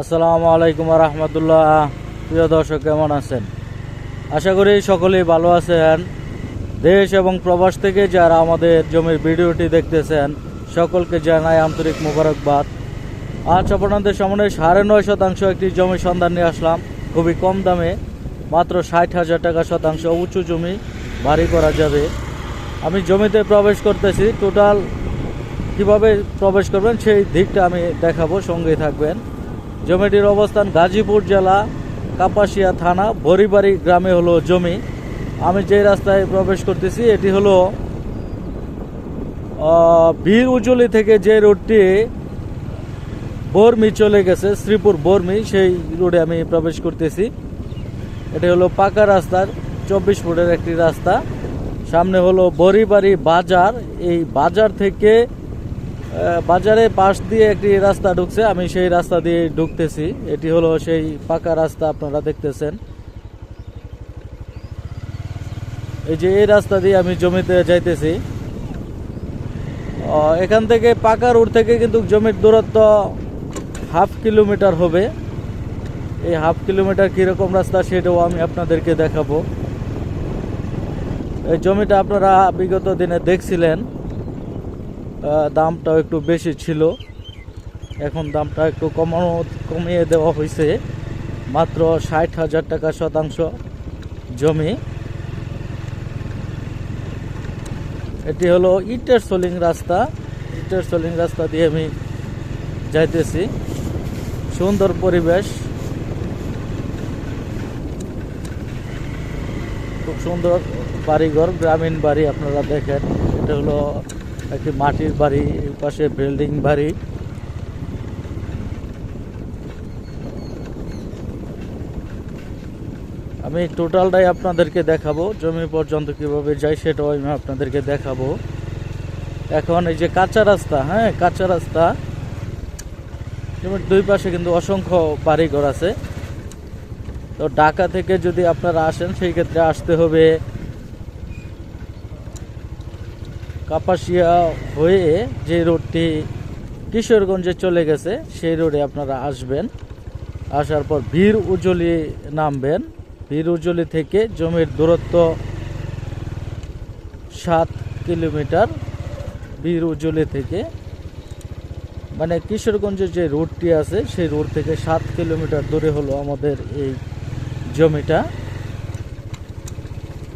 আসসালামু আলাইকুম রহমতুল্লাহ। প্রিয় দর্শক, কেমন আছেন? আশা করি সকলেই ভালো আছেন। দেশ এবং প্রবাস থেকে যারা আমাদের জমির ভিডিওটি দেখতেছেন, সকলকে জানাই আন্তরিক মোবারকবাদ। আজ আপনাদের সামনে সাড়ে নয় শতাংশ একটি জমি সন্ধান নিয়ে আসলাম। খুবই কম দামে, মাত্র ষাট হাজার টাকা শতাংশ উঁচু জমি ভারী করা যাবে। আমি জমিতে প্রবেশ করতেছি। টোটাল কীভাবে প্রবেশ করবেন সেই দিকটা আমি দেখাবো সঙ্গে থাকবেন। জমিটির অবস্থান গাজীপুর জেলা, কাপাসিয়া থানা বরিবাড়ি গ্রামে হলো জমি। আমি যে রাস্তায় প্রবেশ করতেছি, এটি হলো বীর উজলি থেকে যে রোডটি বর্মি চলে গেছে, শ্রীপুর বর্মি, সেই রোডে আমি প্রবেশ করতেছি। এটি হলো পাকা রাস্তার, চব্বিশ ফুটের একটি রাস্তা। সামনে হলো বরিবাড়ি বাজার। এই বাজার থেকে বাজারে পাশ দিয়ে একটি রাস্তা ঢুকছে, আমি সেই রাস্তা দিয়ে ঢুকতেছি। এটি হলো সেই পাকা রাস্তা আপনারা দেখতেছেন। এই যে এই রাস্তা দিয়ে আমি জমিতে যাইতেছি। এখান থেকে পাকা রোড থেকে কিন্তু জমির দূরত্ব হাফ কিলোমিটার হবে। এই হাফ কিলোমিটার কীরকম রাস্তা সেটাও আমি আপনাদেরকে দেখাবো। এই জমিটা আপনারা বিগত দিনে দেখছিলেন। দামটাও একটু বেশি ছিল। এখন দামটা একটু কমানো, কমিয়ে দেওয়া হয়েছে মাত্র ষাট হাজার টাকা শতাংশ জমি। এটি হলো ইটের সোলিং রাস্তা। ইটের সোলিং রাস্তা দিয়ে আমি যাইতেছি। সুন্দর পরিবেশ। খুব সুন্দর বাড়িঘর, গ্রামীণ বাড়ি আপনারা দেখেন। এটা হলো একটি মাটির বাড়ি পাশে বিল্ডিং বাড়ি। আমি টোটালটাই আপনাদেরকে দেখাবো, জমি পর্যন্ত কীভাবে যাই সেটাও আমি আপনাদেরকে দেখাবো। এখন এই যে কাঁচা রাস্তা হ্যাঁ কাঁচা রাস্তা। জমির দুই পাশে কিন্তু অসংখ্য বাড়িঘর আছে। তো ঢাকা থেকে যদি আপনারা আসেন, সেই ক্ষেত্রে আসতে হবে কাপাসিয়া হয়ে যে রোডটি কিশোরগঞ্জে চলে গেছে, সেই রোডে আপনারা আসবেন। আসার পর বীর উজলি নামবেন। বীর উজলি থেকে জমির দূরত্ব সাত কিলোমিটার বীর উজলি থেকে। মানে কিশোরগঞ্জের যে রোডটি আছে, সেই রোড থেকে সাত কিলোমিটার দূরে হলো আমাদের এই জমিটা।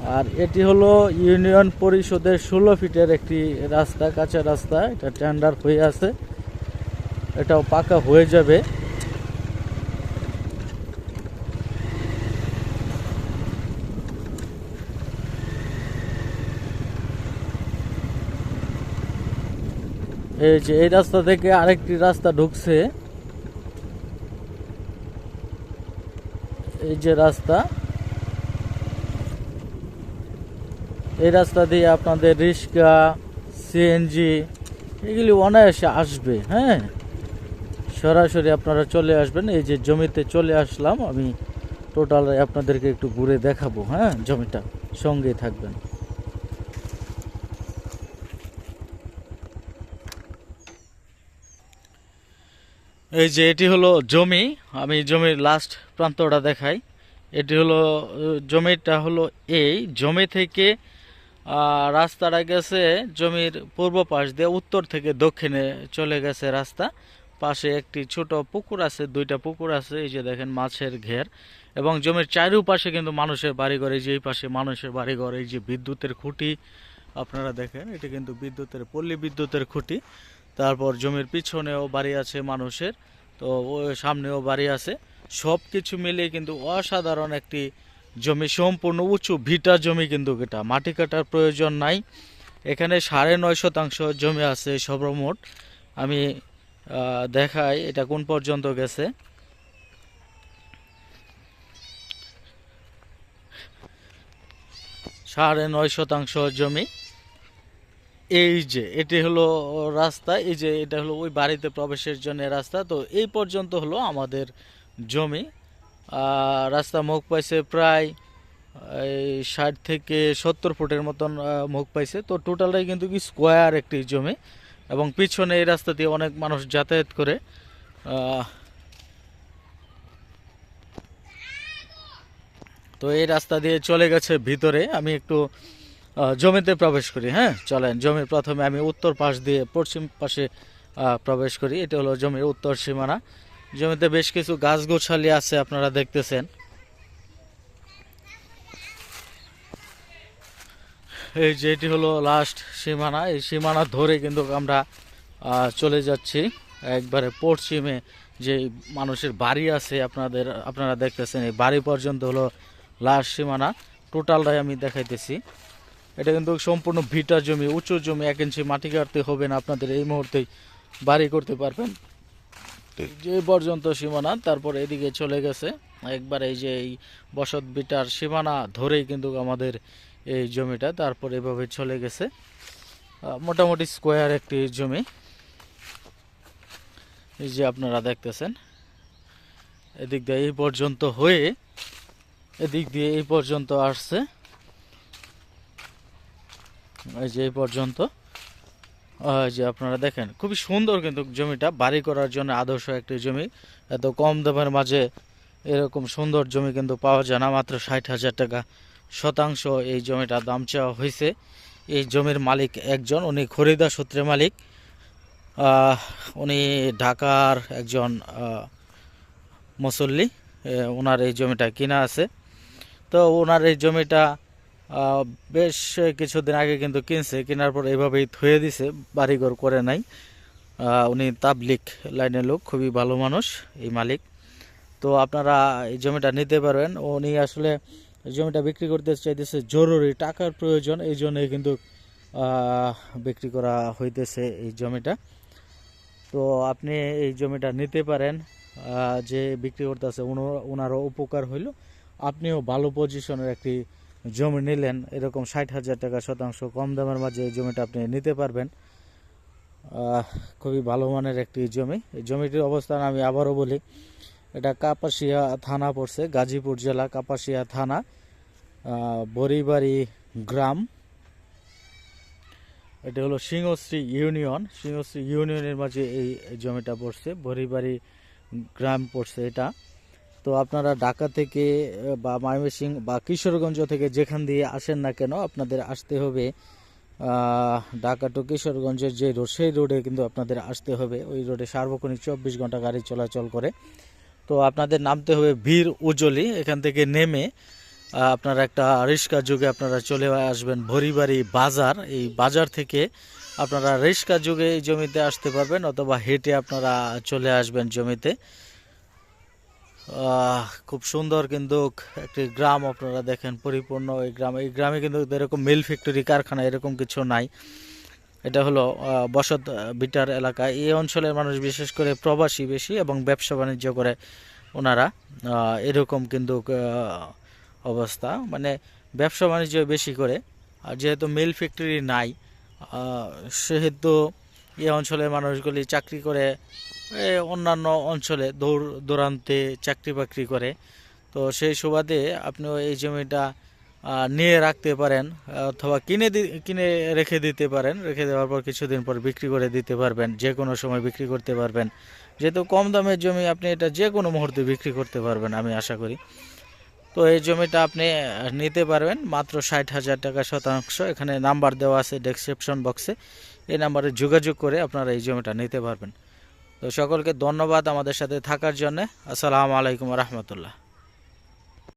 আর এটি হলো ইউনিয়ন পরিষদের ষোলো ফিটের একটি রাস্তা, কাঁচা রাস্তা। এটা টেন্ডার হয়ে আছে। এটাও পাকা হয়ে যাবে। এই যে এই রাস্তা থেকে আরেকটি রাস্তা ঢুকছে। এই যে রাস্তা। এই রাস্তা দিয়ে আপনাদের রিক্সা সিএনজি এগুলি অনায়াসে আসবে হ্যাঁ? সরাসরি আপনারা চলে আসবেন, এই যে জমিতে চলে আসলাম, আমি টোটাল আপনাদেরকে একটু ঘুরে দেখাবো হ্যাঁ? জমিটা সঙ্গে থাকবেন। এই যে এটি হলো জমি, আমি জমির লাস্ট প্রান্তটা দেখাই। এটি হলো, জমিটা হলো এই, জমি থেকে রাস্তাটা গেছে জমির পূর্ব পাশ দিয়ে উত্তর থেকে দক্ষিণে চলে গেছে রাস্তা। পাশে একটি ছোট পুকুর আছে, দুইটা পুকুর আছে, এই যে দেখেন মাছের ঘের। এবং জমির চারিপাশে কিন্তু মানুষের বাড়িঘর, এই যে এই পাশে মানুষের বাড়িঘর, এই যে বিদ্যুতের খুঁটি, আপনারা দেখেন, এটা কিন্তু বিদ্যুতের, পল্লী বিদ্যুতের খুঁটি। তারপর জমির পিছনেও বাড়ি আছে মানুষের, তো ওই সামনেও বাড়ি আছে। সব কিছু মিলিয়ে কিন্তু অসাধারণ একটি জমি, সম্পূর্ণ উঁচু, ভিটা জমি কিন্তু এটা। মাটি কাটার প্রয়োজন নাই। এখানে সাড়ে নয় শতাংশ জমি আছে সর্বমোট। আমি দেখাই এটা কোন পর্যন্ত গেছে। সাড়ে নয় শতাংশ জমি। এই যে, এটি হলো রাস্তা, এই যে, এটা হলো ওই বাড়িতে প্রবেশের জন্য রাস্তা। তো এই পর্যন্ত হলো আমাদের জমি। রাস্তা মুখ পাইছে প্রায় ষাট থেকে সত্তর ফুটের মতন মুখ পাইছে। তো টোটালটাই কিন্তু কি স্কোয়ার একটি জমি এবং পিছনে এই রাস্তা দিয়ে অনেক মানুষ যাতায়াত করে। তো এই রাস্তা দিয়ে চলে গেছে ভিতরে। আমি একটু জমিতে প্রবেশ করি হ্যাঁ? চলেন, জমির প্রথমে আমি উত্তর পাশ দিয়ে পশ্চিম পাশে প্রবেশ করি। এটা হলো জমির উত্তর সীমানা। জমিতে বেশ কিছু গাছ গোছালি আছে আপনারা দেখতেছেন। এই যেটি হলো লাস্ট সীমানা, এই সীমানা ধরে কিন্তু আমরা চলে যাচ্ছি। একবারে পশ্চিমে যে মানুষের বাড়ি আছে আপনাদের, আপনারা দেখতেছেন, এই বাড়ি পর্যন্ত হলো লাস্ট সীমানা। টোটালটাই আমি দেখাইতেছি। এটা কিন্তু সম্পূর্ণ ভিটা জমি, উঁচু জমি, এক ইঞ্চি মাটি কাটতে হবে না, আপনাদের এই মুহূর্তেই বাড়ি করতে পারবেন। যে পর্যন্ত সীমানা, তারপর এদিকে চলে গেছে। একবার এই যে এই বসত বিটার সীমানা ধরেই কিন্তু আমাদের এই জমিটা, তারপর এভাবে চলে গেছে। মোটামুটি স্কোয়ার একটি জমি। এই যে আপনারা দেখতেছেন, এদিক দিয়ে এই পর্যন্ত হয়ে এদিক দিয়ে এই পর্যন্ত আসছে। এই যে এই পর্যন্ত। যে আপনারা দেখেন, খুবই সুন্দর কিন্তু জমিটা, বাড়ি করার জন্য আদর্শ একটি জমি। এত কম দামের মাঝে এরকম সুন্দর জমি কিন্তু পাওয়া যায় না, মাত্র ষাট হাজার টাকা শতাংশ এই জমিটা দাম চাওয়া হয়েছে। এই জমির মালিক একজন, উনি খরিদা সূত্রে মালিক। উনি ঢাকার একজন মুসল্লি ওনার এই জমিটা কিনা আছে। তো ওনার এই জমিটা বেশ কিছুদিন আগে কিন্তু কিনছে, কেনার পর এইভাবেই থুয়ে দিছে, বাড়িঘর করে নাই। উনি তাবলিক লাইনের লোক, খুবই ভালো মানুষ, এই মালিক। তো আপনারা এই জমিটা নিতে পারবেন। উনি আসলে জমিটা বিক্রি করতে চাইতেছে জরুরি টাকার প্রয়োজন, এই জন্যই কিন্তু বিক্রি করা হইতেছে এই জমিটা। তো আপনি এই জমিটা নিতে পারেন যে বিক্রি করতেছে ওনারও উপকার হইল। আপনিও ভালো পজিশনের একটি জমি নিলেন, এরকম ষাট হাজার টাকা শতাংশ কম দামের মাঝে এই জমিটা আপনি নিতে পারবেন। খুবই ভালো মানের একটি জমি। এই জমিটির অবস্থান আমি আবারও বলি, এটা কাপাসিয়া থানা পড়ছে, গাজীপুর জেলা কাপাসিয়া থানা বরিবাড়ি গ্রাম। এটা হলো সিংহশ্রী ইউনিয়ন। সিংহশ্রী ইউনিয়নের মাঝে এই জমিটা পড়ছে বরিবাড়ি গ্রাম পড়ছে এটা। তো আপনারা ঢাকা থেকে বা ময়মনসিং বা কিশোরগঞ্জ থেকে যেখান দিয়ে আসেন না কেন, আপনাদের আসতে হবে ঢাকা টু কিশোরগঞ্জের যে রোড, সেই রোডে কিন্তু আপনাদের আসতে হবে। ওই রোডে সার্বক্ষণিক চব্বিশ ঘণ্টা গাড়ি চলাচল করে। তো আপনাদের নামতে হবে বীর উজলি, এখান থেকে নেমে আপনারা একটা রিক্সা যুগে আপনারা চলে আসবেন ভরিবাড়ি বাজার। এই বাজার থেকে আপনারা রিক্সা যুগে জমিতে আসতে পারবেন, অথবা হেঁটে আপনারা চলে আসবেন জমিতে। খুব সুন্দর কিন্তু একটি গ্রাম আপনারা দেখেন, পরিপূর্ণ এই গ্রাম। এই গ্রামে কিন্তু এরকম মিল ফ্যাক্টরি, কারখানা এরকম কিছু নাই। এটা হলো বসত বিটার এলাকা। এই অঞ্চলের মানুষ বিশেষ করে প্রবাসী বেশি এবং ব্যবসা বাণিজ্য করে ওনারা। এরকম কিন্তু অবস্থা। মানে ব্যবসা বাণিজ্য বেশি করে। আর যেহেতু মিল ফ্যাক্টরি নাই সেহেতু এই অঞ্চলের মানুষগুলি চাকরি করে অন্যান্য অঞ্চলে দৌড়, দৌড়ান্তে চাকরি বাকরি করে। তো সেই সুবাদে আপনি এই জমিটা নিয়ে রাখতে পারেন, অথবা কিনে কিনে রেখে দিতে পারেন। রেখে দেওয়ার পর কিছুদিন পর বিক্রি করে দিতে পারবেন, যে কোনো সময় বিক্রি করতে পারবেন। যেহেতু কম দামের জমি, আপনি এটা যে কোনো মুহূর্তে বিক্রি করতে পারবেন, আমি আশা করি। তো এই জমিটা আপনি নিতে পারবেন, মাত্র ষাট হাজার টাকা শতাংশ। এখানে নাম্বার দেওয়া আছে ডেসক্রিপশন বক্সে। এই নাম্বারে যোগাযোগ করে আপনারা এই জমিটা নিতে পারবেন। তো সকলকে ধন্যবাদ আমাদের সাথে থাকার জন্য। আসসালামু আলাইকুম রহমতুল্লাহ।